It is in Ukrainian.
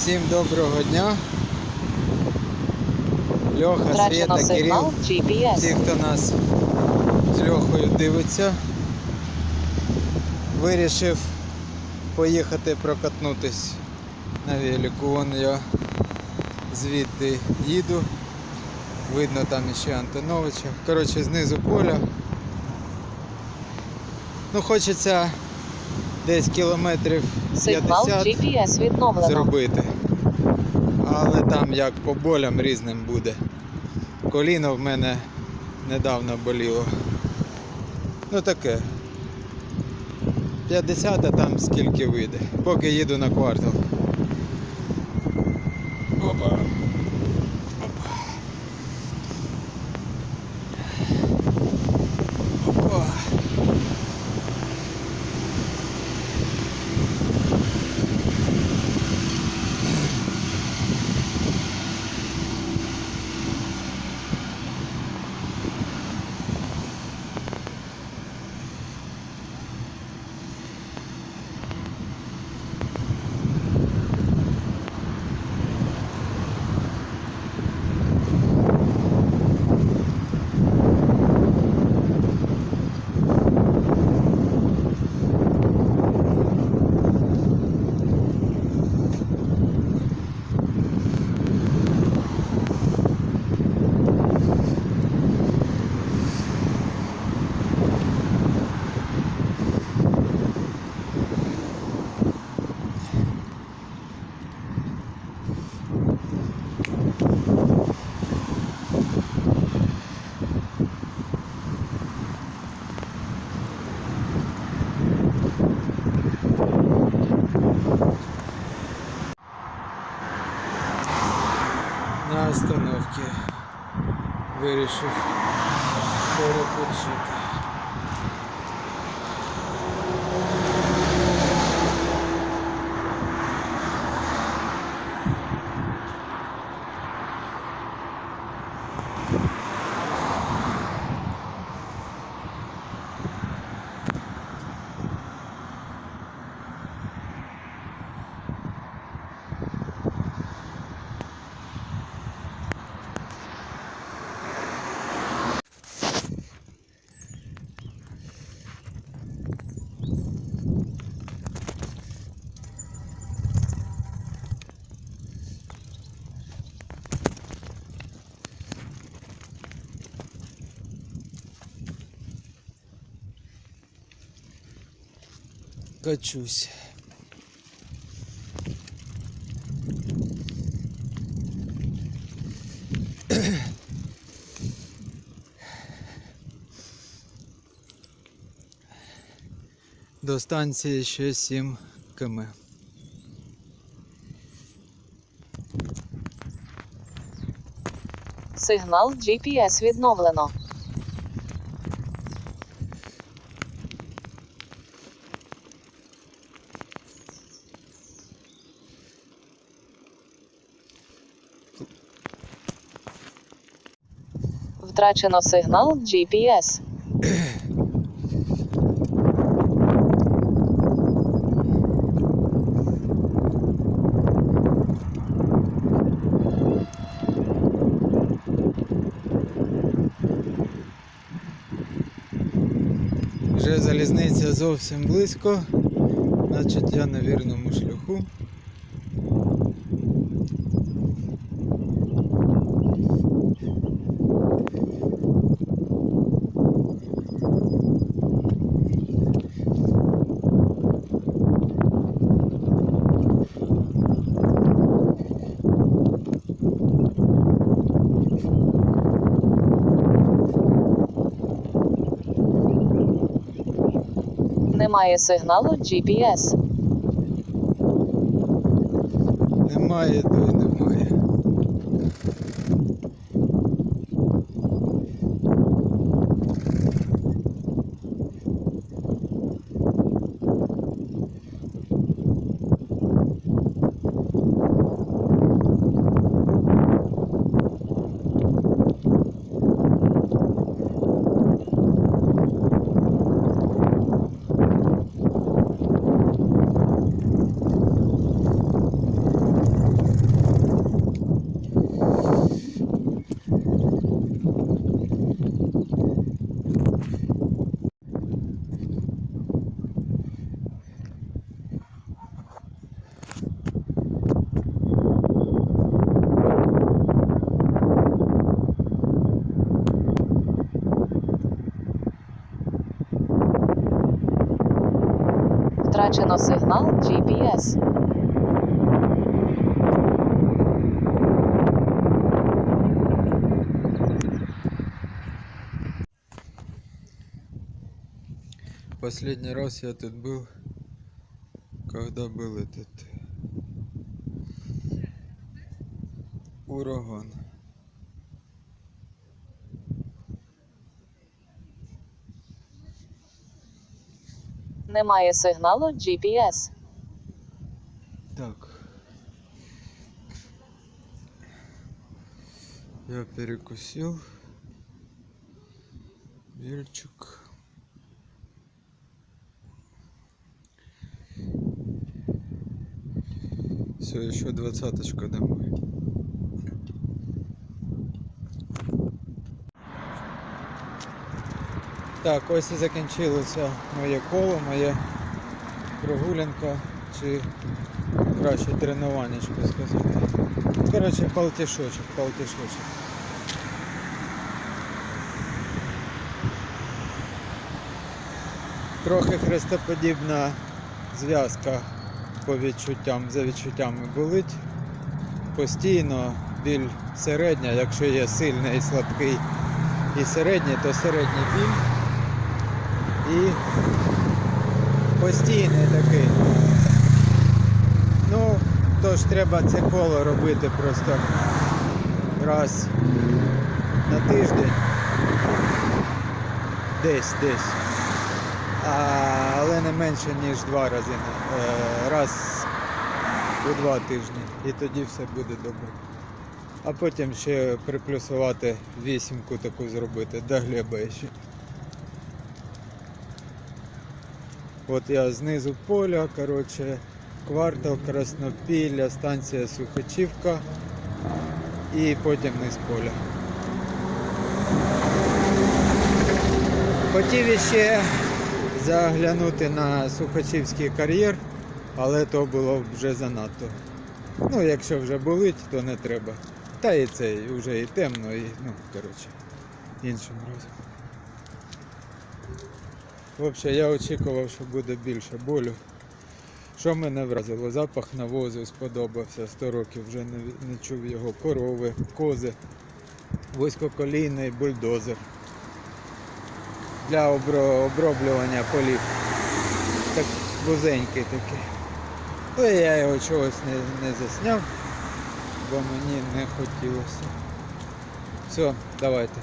Всім доброго дня. Льоха, Света, Кирил, всі, хто нас з Льохою дивиться, вирішив поїхати прокатнутись на велику. Вон я звідти їду. Видно там ще Антоновича. Коротше, знизу поля. Ну, хочеться десь кілометрів 50 GPS відновлено. зробити. Але там як по болям різним буде. Коліно в мене недавно боліло. Ну таке. 50, а там скільки вийде. Поки їду на квартал. Вирішив перепочити. Качусь. До станції ще 7 км. Сигнал GPS відновлено. Втрачено сигнал GPS. Вже залізниця зовсім близько, значить я на вірному шляху. Немає сигналу GPS. Немає, то й немає. Втрачено сигнал GPS. Последний раз я тут был, когда был этот ураган. Немає сигналу GPS. Так. Я перекусил. Вельчик. Все, еще двадцаточка домой. Так, ось і закінчилося моє коло, моя прогулянка чи краще тренуваннячко сказати. Коротше, палтішочок, палтішочок. Трохи хрестоподібна зв'язка по відчуттям, за відчуттями болить. Постійно біль середня, якщо є сильний і слабкий і середній, то середній біль. І постійний такий. Ну, тож треба це коло робити просто раз на тиждень. Десь, десь. А, але не менше, ніж два рази. е, Раз у два тижні. І тоді все буде добре. А потім ще приплюсувати вісімку таку зробити до глеба ще. От я знизу поля, коротше, квартал Краснопілля, станція Сухачівка і потім низ поля. Хотів іще заглянути на Сухачівський кар'єр, але то було вже занадто. Ну, якщо вже болить, то не треба. Та і це вже і темно, і ну, коротше, іншим разом. Взагалі, я очікував, що буде більше болю. Що мене вразило? Запах навозу сподобався. 100 років вже не, не чув його. Корови, кози, вузькоколійний бульдозер для обро- оброблювання полів. Так вузенький такий. Але я його чогось не, не засняв, бо мені не хотілося. Все, давайте.